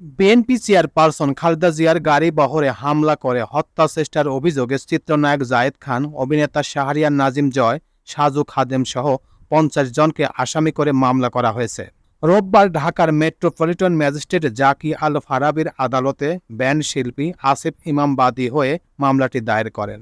BNP chairperson Khaleda জিয়ার গাড়ি বহরে হামলা করে হত্যা চেষ্টার অভিযোগে চিত্রনায়ক জায়েদ খান, অভিনেতা শাহরিয়ার নাজিম জয়, সাজু খাদেম সহ পঞ্চাশ জনকে আসামি করে মামলা করা হয়েছে। রোববার ঢাকার মেট্রোপলিটন ম্যাজিস্ট্রেট জাকি আল ফারাবির আদালতে ব্যান্ড শিল্পী আসিফ ইমাম বাদী হয়ে মামলাটি দায়ের করেন।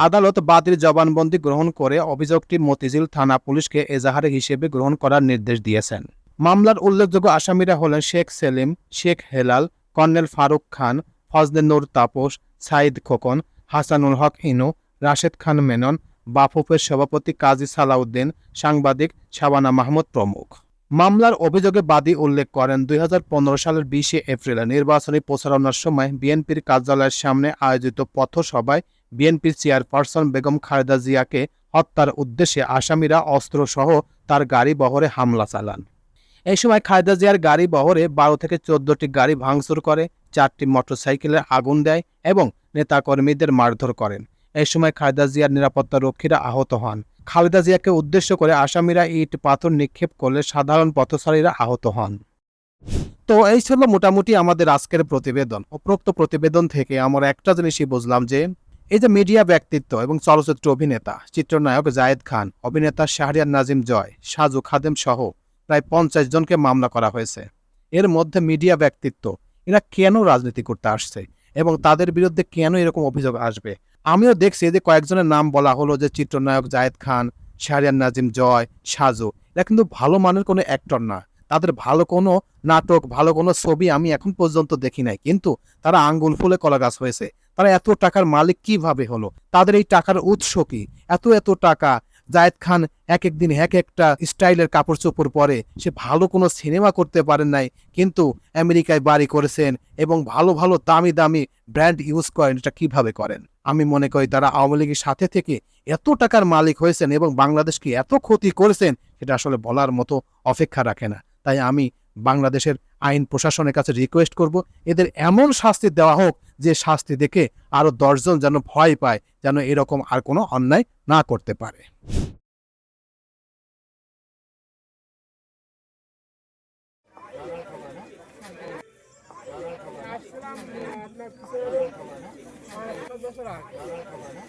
আদালত বাদীর জবানবন্দি গ্রহণ করে অভিযোগটি মতিঝিল থানা পুলিশকে এজাহার হিসেবে গ্রহণ করার নির্দেশ দিয়েছেন। মামলার উল্লেখযোগ্য আসামিরা হলেন শেখ সেলিম, শেখ হেলাল, কর্নেল ফারুক খান, ফজলে নূর তাপস সাইদ খোকন, হাসানুল হক ইনু, রাশেদ খান মেনন, বাফুফের সভাপতি কাজী সালাউদ্দিন, সাংবাদিক শাবানা মাহমুদ প্রমুখ। মামলার অভিযোগে বাদী উল্লেখ করেন দুই হাজার পনেরো সালের বিশে এপ্রিলে নির্বাচনী প্রচারণার সময় বিএনপির কার্যালয়ের সামনে আয়োজিত পথসভায় বিএনপির চেয়ারপারসন বেগম খালেদা জিয়াকে হত্যার উদ্দেশ্যে আসামিরা অস্ত্রসহ তার গাড়ি বহরে হামলা চালান। এই সময় খালেদা জিয়ার গাড়ি বহরে বারো থেকে চোদ্দটি গাড়ি ভাঙচুর করে, চারটি মোটরসাইকেলে আগুন দেয় এবং নেতাকর্মীদের মারধর করেন। এই সময় খালেদা জিয়ার নিরাপত্তা রক্ষীরা আহত হন। খালেদা জিয়াকে উদ্দেশ্য করে আসামিরা ইট পাথর নিক্ষেপ করলে সাধারণ পথচারীরা আহত হন। তো এই ছিল মোটামুটি আমাদের আজকের প্রতিবেদন। উপরোক্ত প্রতিবেদন থেকে আমরা একটা জিনিসই বুঝলাম যে এই যে মিডিয়া ব্যক্তিত্ব এবং চলচ্চিত্র অভিনেতা, চিত্রনায়ক জায়েদ খান, অভিনেতা শাহরিয়ার নাজিম জয়, সাজু খাদেম সহ প্রায় পঞ্চাশ জনকে মামলা করা হয়েছে। এর মধ্যে মিডিয়া ব্যক্তিত্ব, এরা কেন রাজনীতি করতে আসছে এবং তাদের বিরুদ্ধে কেন এরকম অভিযোগ আসবে? আমিও দেখছি যে কয়েকজনের নাম বলা হলো যে চিত্রনায়ক জায়েদ খান, শাহরিয়ার নাজিম জয়, সাজু। এরা কিন্তু ভালো মানের কোনো অ্যাক্টর না। তাদের ভালো কোনো নাটক, ভালো কোনো ছবি আমি এখন পর্যন্ত দেখি নাই। কিন্তু তারা আঙ্গুল ফুলে কলা গাছ হয়েছে। তারা এত টাকার মালিক কীভাবে হলো? তাদের এই টাকার উৎস কি? এত এত টাকা। জায়েদ খান এক একদিন এক একটা স্টাইলের কাপড় চোপড় পরে। সে ভালো কোনো সিনেমা করতে পারেন নাই, কিন্তু আমেরিকায় বাড়ি করেছেন এবং ভালো ভালো দামি দামি ব্র্যান্ড ইউজ করেন। এটা কীভাবে করেন? আমি মনে করি তারা আওয়ামী লীগের সাথে থেকে এত টাকার মালিক হয়েছেন এবং বাংলাদেশকে এত ক্ষতি করেছেন, সেটা আসলে বলার মতো অপেক্ষা রাখে না। তাই আমি বাংলাদেশের আইন প্রশাসনের কাছে রিকোয়েস্ট করব। এদের এমন শাস্তি দেওয়া হোক যে শাস্তি দেখে আরও দশজন যেন ভয় পায়, যেন এরকম আর কোনো অন্যায় না করতে পারে।